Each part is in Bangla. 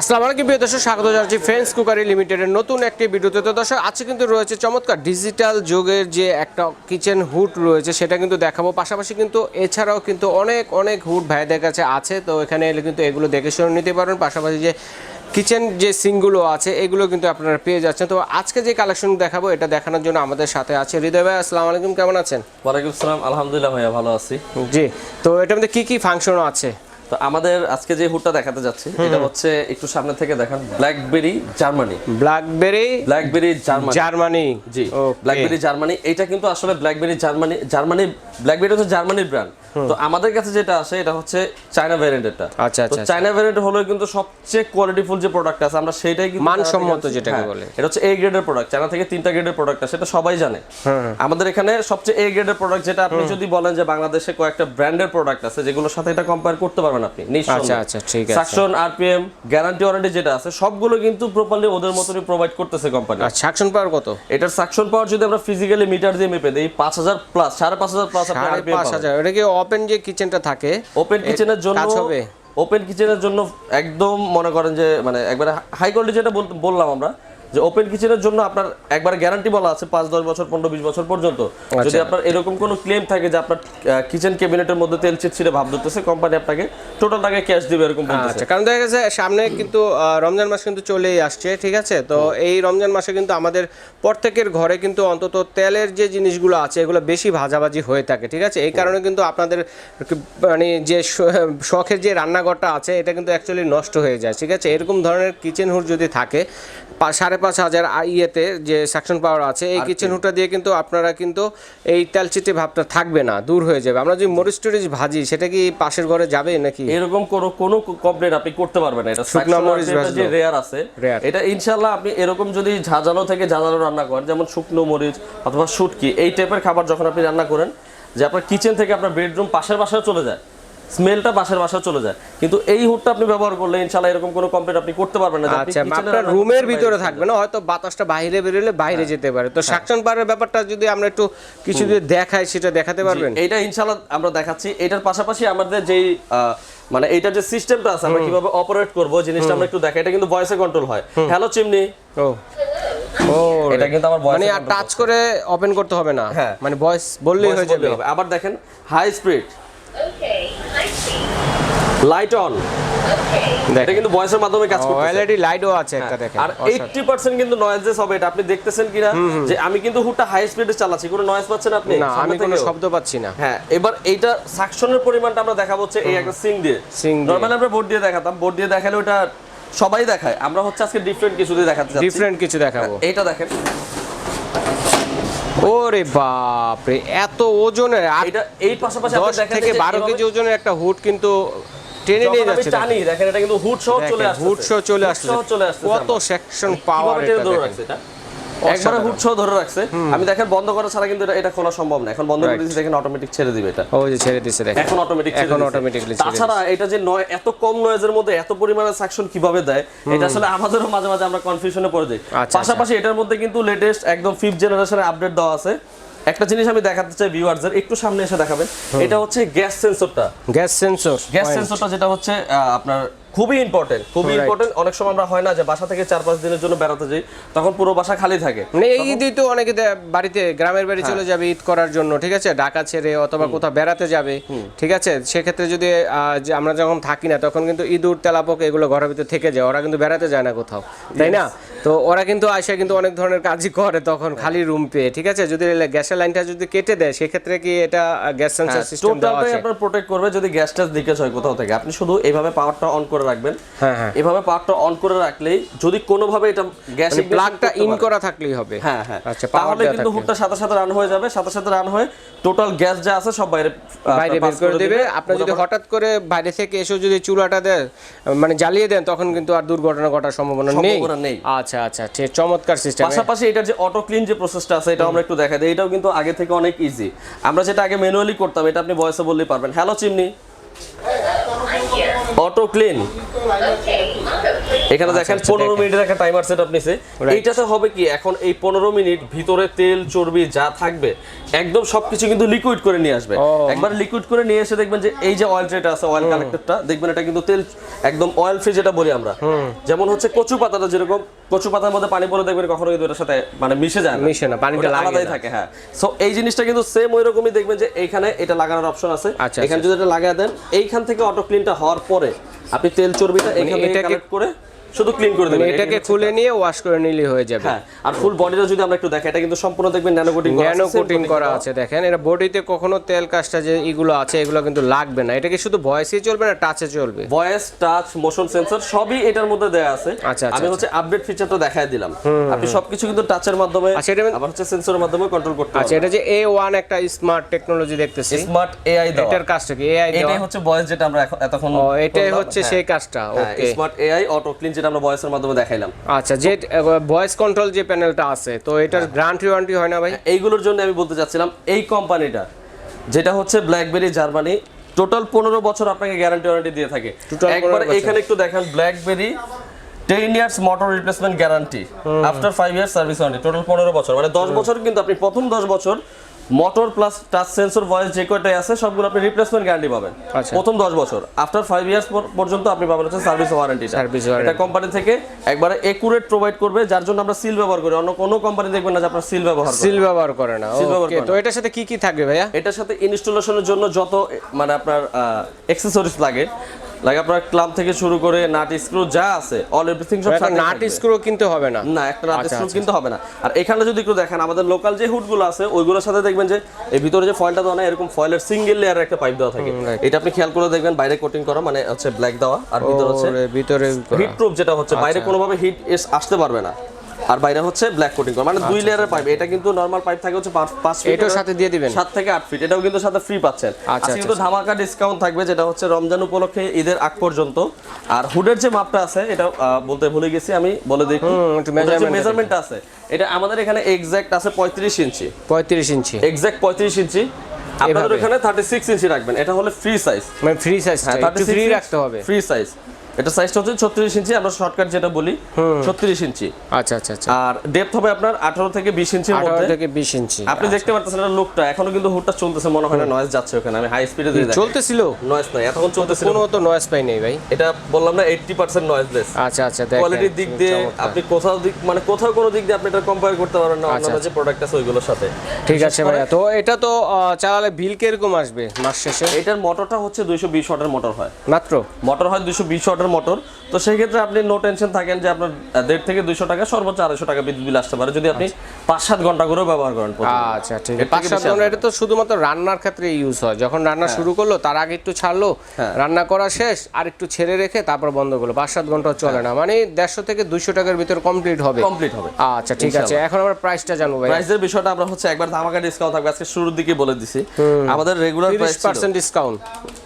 আসসালামু আলাইকুম প্রিয় দর্শক স্বাগত জানাচ্ছি ফ্রেন্ডস কুকারি লিমিটেডের নতুন একটি ভিডিওতে। তো দর্শক আজকে কিন্তু রয়েছে চমৎকার ডিজিটাল যুগের যে একটা কিচেন হুড রয়েছে সেটা কিন্তু দেখাবো। পাশাপাশি কিন্তু এছাড়াও কিন্তু অনেক অনেক হুড ভাইদের কাছে আছে। তো এখানে এলে কিন্তু এগুলো দেখে শুনে নিতে পারবেন পাশাপাশি যে কিচেন যে সিঙ্কগুলো আছে এগুলো কিন্তু আপনারা পেয়ে যাচ্ছেন। তো আজকে যে কালেকশন দেখাবো এটা দেখানোর জন্য আমাদের সাথে আছে হৃদয় ভাই। আসসালামু আলাইকুম কেমন আছেন? ওয়ালাইকুম আসসালাম। আলহামদুলিল্লাহ ভাইয়া ভালো আছি। জি। তো এটার মধ্যে কি কি ফাংশন আছে? তো আমাদের আজকে যে হুডটা দেখাতে যাচ্ছি এটা হচ্ছে একটু সামনে থেকে দেখান Blackberry Germany Blackberry Blackberry Germany Germany জি ব্ল্যাকবেরি জার্মানি এটা কিন্তু আসলে ব্ল্যাকবেরি জার্মানি জার্মানি ব্ল্যাকবেরি হচ্ছে জার্মানির ব্র্যান্ড তো আমাদের কাছে যেটা আসে এটা হচ্ছে চায়না ভ্যারিয়েন্টটা আচ্ছা, তো আচ্ছা, চায়না ভ্যারিয়েন্ট হলো কিন্তু সবচেয়ে কোয়ালিটিফুল যে প্রোডাক্ট আছে আমরা সেটাই কিন্তু মানসম্মত যেটাকে হ্যাঁ, বলে। এটা হচ্ছে এ গ্রেডের প্রোডাক্ট চায়না থেকে তিনটা গ্রেডের প্রোডাক্ট আছে সেটা সবাই জানে। আমাদের এখানে সবচেয়ে এ গ্রেডের প্রোডাক্ট যেটা আপনি যদি বলেন যে বাংলাদেশে কয়েকটা ব্র্যান্ডের প্রোডাক্ট আছে যেগুলোর সাথে এটা কম্পেয়ার করতে পারবেন আপনি আচ্ছা, আচ্ছা, ঠিক আছে। সাকশন আরপিএম গ্যারান্টি ওয়ারেন্টি যেটা আছে সবগুলো কিন্তু প্রপারলি ওদের মতনই প্রোভাইড করতেছে কোম্পানি আর সাকশন পাওয়ার কত এটার সাকশন পাওয়ার যদি আমরা ফিজিক্যালি মিটার দিয়ে মেপে দিই পাঁচ হাজার প্লাস সাড়ে পাঁচ হাজার প্লাস সাড়ে পাঁচ হাজার এটা কি ওপেন যে কিচেনটা থাকে ওপেন কিচেনের জন্য কাজ হবে? ওপেন কিচেনের জন্য একদম মনে করেন যে মানে একবারে হাই কোয়ালিটি যেটা বল- বললাম আমরা যে ওপেন কিচেনের জন্য আপনার একবার গ্যারান্টি বলা আছে পাঁচ দশ বছর পনেরো বিশ বছর পর্যন্ত। আচ্ছা। যদি আপনার এরকম কোনো ক্লেম থাকে যে আপনার কিচেন ক্যাবিনেটের মধ্যে তেল চিটচিটে ভাব ধরতেছে কোম্পানি আপনাকে টোটাল টাকা ক্যাশ দিবে এরকম আচ্ছা কারণ দেখা গেছে সামনে কিন্তু রমজান মাস কিন্তু চলেই আসছে ঠিক আছে? তো এই রমজান মাসে কিন্তু আমাদের প্রত্যেকের ঘরে কিন্তু অন্তত তেলের যে জিনিসগুলো আছে এগুলো বেশি ভাজাভাজি হয়ে থাকে ঠিক আছে? এই কারণে কিন্তু আপনাদের মানে যে শখের যে রান্নাঘরটা আছে এটা কিন্তু অ্যাকচুয়ালি নষ্ট হয়ে যায় ঠিক আছে? এরকম ধরনের কিচেন হুড যদি থাকে সাড়ে পাঁচ হাজার আ- ইয়েতে যে সাকশন পাওয়ার আছে এই কিচেন হুডটা দিয়ে কিন্তু আপনারা কিন্তু এই তেলচিটে ভাবটা থাকবে না দূর হয়ে যাবে। আমরা যদি মরিচ টরিচ ভাজি সেটা কি পাশের ঘরে যাবে নাকি? এরকম কোনো কোনো কমপ্লেন আপনি করতে পারবেন না। এটা শুকনা মরিচ যে রেয়ার আছে। এটা ইনশাআল্লাহ আপনি এরকম যদি ঝাঁঝালো থেকে ঝাঁঝালো রান্না করেন যেমন শুকনো মরিচ অথবা শুটকি এই টাইপের খাবার যখন আপনি রান্না করেন যে আপনার কিচেন থেকে আপনার বেডরুম পাশের বাসায় চলে যায় স্মেলটা পাশের বাসায় চলে যায়। কিন্তু এই হুডটা আপনি ব্যবহার করলে ইনশাআল্লাহ এরকম কোনো কমপ্লেন আপনি করতে পারবেন না আচ্ছা আপনার রুমের ভিতরে থাকবে না হয়তো বাতাসটা বাইরে বেরোলে বাইরে যেতে পারে। তো সাকশন পাওয়ারের ব্যাপারটা যদি আমরা একটু কিছু যদি দেখাই সেটা দেখাতে পারবেন? এটা ইনশাআল্লাহ আমরা দেখাচ্ছি। এটার পাশাপাশি আমাদের যেই মানে এইটার যে সিস্টেমটা আছে আমরা কীভাবে অপারেট করব জিনিসটা আমরা একটু দেখাই। এটা কিন্তু ভয়েসে কন্ট্রোল হয়। হ্যালো চিমনি ও। এটা কিন্তু আমার মানে আর টাচ করে ওপেন করতে হবে না। হ্যাঁ। মানে ভয়েস বললেই হয়ে যাবে। আবার দেখেন হাই স্পিড. লাইট অন এটা কিন্তু ভয়েসের মাধ্যমে কাজ করতেছে। অলরেডি লাইটও আছে একটা দেখেন। আর এইটটি পার্সেন্ট কিন্তু নয়েজেস হবে এটা। আপনি দেখতেছেন কিনা? যে আমি কিন্তু হুডটা হাই স্পিডে চালাচ্ছি। কোনো নয়েজ পাচ্ছেন আপনি? না আমি কোনো শব্দ পাচ্ছি না। হ্যাঁ এবার এইটা সাকশনের পরিমাণটা আমরা দেখাবো হচ্ছে এই একটা সিং দিয়ে। Sing দিয়ে। নরমালি আমরা বোর্ড দিয়ে দেখাতাম। বোর্ড দিয়ে দেখালে ওটা সবাই দেখায়। আমরা হচ্ছে আজকে ডিফারেন্ট কিছু দিয়ে দেখাতে চাচ্ছি। ডিফারেন্ট কিছু দেখাবো। এইটা দেখেন। ওরে বাপ রে এত ওজনের এটা এই পাশাপাশি আপনি দশ দেখেন থেকে বারো কেজি ওজনের একটা হুড কিন্তু টেনে নিয়ে যাচ্ছে টানি দেখেন। এটা কিন্তু হুড সহ চলে আসছে হুড শো চলে আসছে সহ চলে আসছে কত সেকশন পাওয়ার এটা? একবারে সহ ধরে রাখছে। আমি দেখেন বন্ধ করা ছাড়া কিন্তু এটা- খোলা সম্ভব না। এখন বন্ধ করে দিয়েছি দেখেন অটোমেটিক ছেড়ে দিবে এটা। ওই যে ছেড়ে দিছে দেখেন। এখন অটোমেটিক এখন ছেড়ে তাছাড়া এটা যে নয় এত কম নয়েজের মধ্যে এত পরিমাণে সাকশন কীভাবে দেয় এটা আসলে আমাদেরও মাঝে মাঝে আমরা কনফিউশনে পড়ে যাই। আচ্ছা, পাশাপাশি এটার মধ্যে কিন্তু লেটেস্ট একদম ফিফথ জেনারেশনের আপডেট দেওয়া আছে। একটা জিনিস আমি দেখাতে চাই ভিউয়ারদের একটু সামনে এসে দেখাবেন। এটা হচ্ছে গ্যাস সেন্সরটা গ্যাস সেন্সর গ্যাস সেন্সরটা যেটা হচ্ছে আপনার খুবই ইম্পর্টেন্ট খুবই ইম্পর্টেন্ট অনেক সময় আমরা হয় না যে বাসা থেকে চার পাঁচ দিনের জন্য বেড়াতে যাই তখন পুরো বাসা খালি থাকে। মানে এই ঈদে তো অনেকে বাড়িতে গ্রামের বাড়ি চলে যাবে ঈদ করার জন্য ঠিক আছে? ঢাকা ছেড়ে অথবা কোথাও বেড়াতে যাবে ঠিক আছে? সেক্ষেত্রে যদি আমরা যখন থাকি না তখন কিন্তু ইঁদুর তেলাপোক এগুলো ঘরের ভিতরে থেকে যায়। ওরা কিন্তু বেড়াতে যায় না কোথাও তাই না? তো ওরা কিন্তু আসে কিন্তু অনেক ধরনের কাজই করে তখন খালি রুম পেয়ে ঠিক আছে? যদি গ্যাসের লাইনটা যদি কেটে দেয় সেক্ষেত্রে কি এটা গ্যাস সেন্সর সিস্টেম দেওয়া টোটালটাই আছে? আপনার প্রোটেক্ট করবে যদি গ্যাস টাস লিকেজ হয় কোথাও থেকে। আপনি শুধু এইভাবে পাওয়ারটা অন করে রাখবেন। হ্যাঁ হ্যাঁ। এভাবে পাওয়ারটা অন করে রাখলেই যদি কোনোভাবে এটা গ্যাস প্লাগটা ইন করা থাকলেই হবে। হ্যাঁ হ্যাঁ। আচ্ছা তাহলে কিন্তু হুডটা সাথে সাথে রান হয়ে যাবে সাথে সাথে রান হয়ে টোটাল গ্যাস যা আছে সব বাইরে বাইরে বের করে দেবে। আপনার যদি হঠাৎ করে বাইরে থেকে এসে যদি চুলাটা দেন মানে জ্বালিয়ে দেন তখন কিন্তু আর দুর্ঘটনা ঘটার সম্ভাবনা নেই। নেই। আচ্ছা আচ্ছা ঠিক চমৎকার সিস্টেম পাশাপাশি এটার যে অটো ক্লিন যে প্রসেসটা আছে এটা আমরা একটু দেখা দিই। এটাও কিন্তু আগে থেকে অনেক ইজি আমরা যেটা আগে ম্যানুয়ালি করতাম এটা আপনি ভয়েসে বললেই পারবেন। Hello chimney auto clean. এখানে দেখেন আচ্ছা, পনেরো। মিনিটের একটা টাইমার সেট আপ নিছে এইটাতে হবে কি এখন এই পনেরো মিনিট ভিতরে তেল চর্বি যা থাকবে একদম সবকিছু কিন্তু লিকুইড করে নিয়ে আসবে। একবার লিকুইড করে নিয়ে এসে দেখবেন যে এই যে অয়েল ট্রেটা আছে অয়েল কালেক্টরটা দেখবেন এটা কিন্তু তেল একদম অয়েল ফ্রি যেটা বলি আমরা। যেমন হচ্ছে কচু পাতাটা যেরকম কচু পাতার মধ্যে পানি পরে দেখবেন কখনো কিন্তু এটার সাথে মানে মিশে যায় মিশে না, পানিটা আলাদাই থাকে হ্যাঁ। সো এই জিনিসটা কিন্তু সেম ওই রকমই দেখবেন যে এইখানে এটা লাগানোর অপশন আছে। আচ্ছা, এখানে যদি এটা লাগায় দেন এইখান থেকে অটো ক্লিনটা হওয়ার পরে আপনি তেল চর্বিটা এখানে কালেক্ট করে শুধু ক্লিন করে দেবেন এটাকে খুলে নিয়ে ওয়াশ করে নিলে হয়ে যাবে। হ্যাঁ আর ফুল বডিটা যদি আমরা একটু দেখি এটা কিন্তু সম্পূর্ণ দেখবেন ন্যানো কোটিং করা ন্যানো কোটিং করা আছে দেখেন। এটা বডিতে কখনো তেল কাজটা যে এগুলো আছে এগুলো কিন্তু লাগবে না। এটা কি শুধু ভয়েসই চলবে না টাচে চলবে? ভয়েস টাচ মোশন সেন্সর সবই এটার মধ্যে দেয়া আছে। আচ্ছা, আচ্ছা, আমি হচ্ছে আপডেট ফিচারটা দেখায় দিলাম। আপনি সবকিছু কিন্তু টাচের মাধ্যমে আচ্ছা, এটা- আবার হচ্ছে সেন্সরের মাধ্যমে কন্ট্রোল করতে আচ্ছা এটা যে এ ওয়ান একটা স্মার্ট টেকনোলজি দেখতেছি স্মার্ট এআই দাও এটার কাজটা কি? এআই এটাই হচ্ছে ভয়েস যেটা আমরা এখন- এতক্ষণ ও এটাই হচ্ছে হ্যাঁ। সেই কাজটা okay smart AI auto clean যেটা আমরা ভয়েসের মাধ্যমে দেখাইলাম। আচ্ছা যে ভয়েস কন্ট্রোল যে প্যানেলটা আছে তো এটার গ্যারান্টি ওয়ারেন্টি হয় না ভাই? এইগুলোর জন্য আমি বলতে চাচ্ছিলাম এই কোম্পানিটা যেটা হচ্ছে ব্ল্যাকবেরি জার্মানি টোটাল পনেরো বছর আপনাকে গ্যারান্টি ওয়ারেন্টি দিয়ে থাকে। একবার এখানে একটু দেখেন Blackberry ten years motor replacement guarantee after five years service warranty total পনেরো বছর মানে দশ বছর কিন্তু আপনি প্রথম দশ বছর motor plus touch sensor voice যে কয়টাই আছে সবগুলো আপনি রিপ্লেসমেন্ট গ্যারান্টি পাবেন। আচ্ছা। প্রথম দশ বছর। আফটার ফাইভ ইয়ার্স পর্যন্ত আপনি পাবেন হচ্ছে সার্ভিস ওয়ারেন্টি warranty। এটা কোম্পানি থেকে একবারে একুরেট প্রোভাইড করবে যার জন্য আমরা সিল ব্যবহার করি। অন্য কোনো কোম্পানি দেখবেন না যে আপনার সিল ব্যবহার করে। সিল ব্যবহার করে না। ওকে তো এটার সাথে কি কি থাকবে ভাইয়া? এটার সাথে ইনস্টলেশনের জন্য যত মানে আপনার অ্যাক্সেসরিজ লাগে লাগে আপনার ক্লাব থেকে শুরু করে নাট স্ক্রু যা আছে অল এভরিথিং সব সাথে নাট স্ক্রু কিনতে হবে না। না একটা নাট আচ্ছা, স্ক্রু আচ্ছা। কিন্তু হবে না। আর এখানে যদি একটু দেখেন আমাদের লোকাল যে হুডগুলো আছে ওইগুলোর সাথে দেখবেন যে এই ভিতরে যে ফয়েলটা দেওয়া না এরকম ফয়েলের সিঙ্গেল লেয়ারের একটা পাইপ দেওয়া থাকে। এটা আপনি খেয়াল করে দেখবেন বাইরে কোটিং করা মানে হচ্ছে ব্ল্যাক দেওয়া আর ভিতরে হচ্ছে ভিতরে হিট প্রুফ যেটা হচ্ছে বাইরে আচ্ছা। কোনোভাবে হিট আসতে পারবে না। আর বাইরে হচ্ছে ব্ল্যাক কোটিং করা। মানে দুই লেয়ারের পাইপ এটা কিন্তু নরমাল পাইপ থাকে হচ্ছে পাঁচ- ফিট এটাও সাথে দিয়ে দিবেন? সাত থেকে আট ফিট এটাও কিন্তু সাথে ফ্রি পাচ্ছেন। আচ্ছা, আচ্ছা, কিন্তু ধামাকা ডিসকাউন্ট থাকবে যেটা হচ্ছে রমজান উপলক্ষে ঈদের আগ পর্যন্ত। আর হুডের যে মাপটা আছে এটা বলতে ভুলে গেছি আমি বলে দেখি। মেজারমেন্ট আছে এটা আমাদের এখানে এক্সাক্ট আছে পঁয়ত্রিশ ইঞ্চি। পঁয়ত্রিশ ইঞ্চি। এক্সাক্ট পঁয়ত্রিশ ইঞ্চি। আপনাদের থার্টি সিক্স ইঞ্চি রাখবেন। এটা হলে ফ্রি সাইজ মানে ফ্রি সাইজ হ্যাঁ একটু ফ্রি রাখতে হবে। ফ্রি সাইজ এটা সাইজটা হচ্ছে ছত্রিশ ইঞ্চি আমরা শর্টকাট যেটা বলি ছত্রিশ ইঞ্চি। আচ্ছা আচ্ছা আচ্ছা। আর ডেপথ হবে আপনার আঠারো থেকে বিশ ইঞ্চির আঠারো মধ্যে থেকে বিশ ইঞ্চি আপনি দেখতে পাচ্ছেন এটা লুকটা এখনও কিন্তু হুডটা চলতেছে মনে হয় না নয়েজ যাচ্ছে ওখানে আমি হাই স্পিডে দিয়ে দেখি চলতেছিল? নয়েজ নাই এতক্ষণ চলতেছে কোনো তো নয়েস পাই নেই ভাই। এটা বললাম না এইটটি পার্সেন্ট নয়েজলেস আচ্ছা আচ্ছা দেখেন। কোয়ালিটির দিক দিয়ে আপনি কোথাও দিক মানে কোথাও কোনো দিক দিয়ে আপনি এটা কম্পেয়ার করতে পারবেন না অন্যান্য যে প্রোডাক্ট আছে ওইগুলোর সাথে। ঠিক আছে ভাইয়া তো এটা তো চালালে বিল কীরকম আসবে মাস শেষে? এটার মোটরটা হচ্ছে দুইশো বিশ ওয়াটের মোটর হয়। মাত্র? মোটর হয় দুশো বিশ ওয়াটের মোটর তো সেই ক্ষেত্রে আপনি নো টেনশন থাকেন যে আপনার দেড় থেকে দুইশো টাকা সর্বোচ্চ আড়াইশো টাকা বিদ্যুৎ বিল আসতে পারে। যদি আপনি পাঁচ সাত ঘণ্টা করেও ব্যবহার করেন আচ্ছা ঠিক আছে। পাঁচ সাত ঘণ্টা এটা তো শুধুমাত্র রান্নার ক্ষেত্রে ইউজ হয়। যখন রান্না শুরু করল তার আগে একটু ছাড়লো হ্যাঁ। রান্না করা শেষ আর একটু ছেড়ে রেখে তারপর বন্ধ করল। পাঁচ সাত ঘণ্টা চলে না। মানে দেড়শো থেকে দুইশো টাকার ভিতর কমপ্লিট হবে। কমপ্লিট হবে। আচ্ছা ঠিক আছে। এখন আমরা প্রাইসটা জানব ভাই প্রাইসের বিষয়টা আমরা হচ্ছে একবার ধামাকা ডিসকাউন্ট থাকবে। আজকে শুরুর দিকে বলে দিছি। আমাদের রেগুলার প্রাইস পার্সেন্ট ডিসকাউন্ট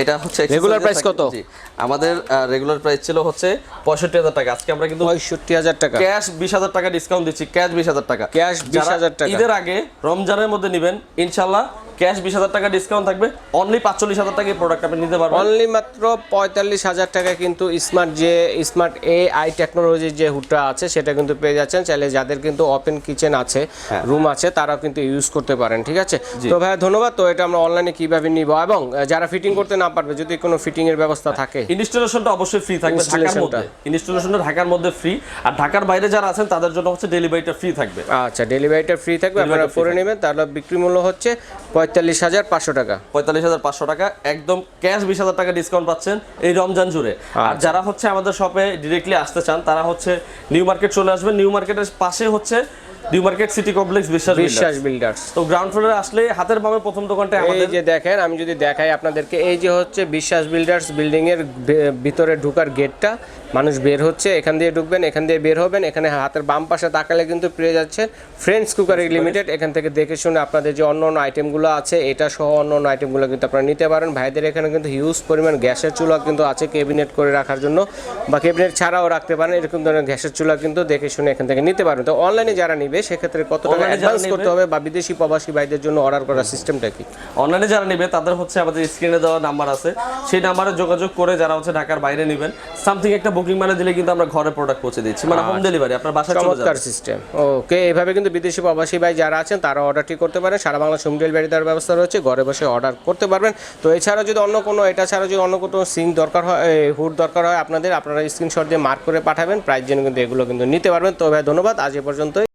এটা হচ্ছে রেগুলার প্রাইস কত? জি। আমাদের রেগুলার প্রাইস ছিল হচ্ছে পঁয়ষট্টি হাজার টাকা। আজকে আমরা কিন্তু পঁয়ষট্টি হাজার টাকা। ক্যাশ বিশ হাজার টাকা ডিসকাউন্ট দিচ্ছি ক্যাশ বিশ হাজার টাকা। ক্যাশ বিশ হাজার টাকা। ঈদের আগে রমজানের মধ্যে নেবেন ইনশাল্লাহ ক্যাশ বিশ হাজার টাকা ডিসকাউন্ট থাকবে। অনলি পাঁচচল্লিশ হাজার টাকা প্রোডাক্ট আপনি নিতে পারবেন। অনলি মাত্র পঁয়তাল্লিশ হাজার টাকা কিন্তু স্মার্ট যে স্মার্ট এ আই টেকনোলজির যে হুডটা আছে সেটা কিন্তু পেয়ে যাচ্ছেন। চাইলে যাদের কিন্তু ওপেন কিচেন আছে হ্যাঁ। রুম আছে তারাও কিন্তু ইউজ করতে পারেন ঠিক আছে? তো ভাইয়া ধন্যবাদ। তো এটা আমরা অনলাইনে কীভাবে নিব? এবং যারা ফিটিং করতে না পারবে যদি কোনো ফিটিং এর ব্যবস্থা থাকে? ইনস্টলেশনটা অবশ্যই ফ্রি থাকবে ঢাকার মধ্যে। ইনস্টলেশনটা ঢাকার মধ্যে ফ্রি আর ঢাকার বাইরে যারা আছেন তাদের জন্য হচ্ছে ডেলিভারিটা ফ্রি থাকবে। আচ্ছা ডেলিভারিটা ফ্রি থাকবে। আপনারা পরে নেবেন। তাহলে বিক্রি মূল্য হচ্ছে পঁয়তাল্লিশ হাজার পাঁচশো টাকা। পঁয়তাল্লিশ হাজার পাঁচশো টাকা একদম ক্যাশ বিশ হাজার টাকা ডিসকাউন্ট পাচ্ছেন এই রমজান জুড়ে। আর যারা হচ্ছে আমাদের শপে ডিরেক্টলি আসতে চান তারা হচ্ছে নিউ মার্কেট চলে আসবেন। নিউ মার্কেটের পাশে হচ্ছে নিউ মার্কেট সিটি কমপ্লেক্স বিশ্বাস বিশ্বাস। বিল্ডার্স তো গ্রাউন্ড ফ্লোরে আসলে হাতের বামে প্রথম দোকানটা এই আমাদের। যে দেখেন আমি যদি দেখাই আপনাদেরকে এই যে হচ্ছে বিশ্বাস বিল্ডার্স বিল্ডিং এর ভে- ভিতরে ঢোকার গেটটা মানুষ বের হচ্ছে এখান দিয়ে ঢুকবেন এখান দিয়ে বের হবেন এখানে হাতের বাম পাশে তাকালে কিন্তু পেয়ে যাচ্ছে ফ্রেন্ডস কুকার লিমিটেড এখান থেকে দেখে শুনে আপনাদের যে অন্য অন্য আইটেমগুলো আছে এটা সহ অন্য অন্য আইটেমগুলো কিন্তু আপনারা নিতে পারেন। ভাইদের এখানে কিন্তু হিউজ পরিমাণ গ্যাসের চুলা কিন্তু আছে ক্যাবিনেট করে রাখার জন্য বা ক্যাবিনেট ছাড়াও রাখতে পারেন এরকম ধরনের গ্যাসের চুলা কিন্তু দেখে শুনে এখান থেকে নিতে পারবেন তো অনলাইনে যারা নিবে সেক্ষেত্রে কত টাকা অ্যাডভান্স করতে হবে বা বিদেশি প্রবাসী ভাইদের জন্য অর্ডার করার সিস্টেমটা কি? অনলাইনে যারা নেবে তাদের হচ্ছে আমাদের স্ক্রিনে দেওয়া নাম্বার আছে। সেই নাম্বারে যোগাযোগ করে যারা হচ্ছে ঢাকার বাইরে নেবেন সামথিং একটা বুকিং মানে দিলে কিন্তু আমরা ঘরে প্রোডাক্ট পৌঁছে দিচ্ছি। মানে হোম ডেলিভারি আপনার বাসায় চলে যাবে সিস্টেম ওকে এইভাবে কিন্তু বিদেশি প্রবাসী ভাই যারা আছেন তারা অর্ডারটি করতে পারেন। সারা বাংলা হোম ডেলিভারি দেওয়ার ব্যবস্থা রয়েছে ঘরে বসে অর্ডার করতে পারবেন। তো এছাড়া যদি অন্য কোনো এটা ছাড়া যদি অন্য কোনো সিঙ্ক দরকার হয় হুড দরকার হয় আপনাদের আপনারা স্ক্রিনশট দিয়ে মার্ক করে পাঠাবেন। প্রাইস জন্য কিন্তু এগুলো কিন্তু নিতে পারবেন। তো ভাই ধন্যবাদ। আজ এ পর্যন্তই।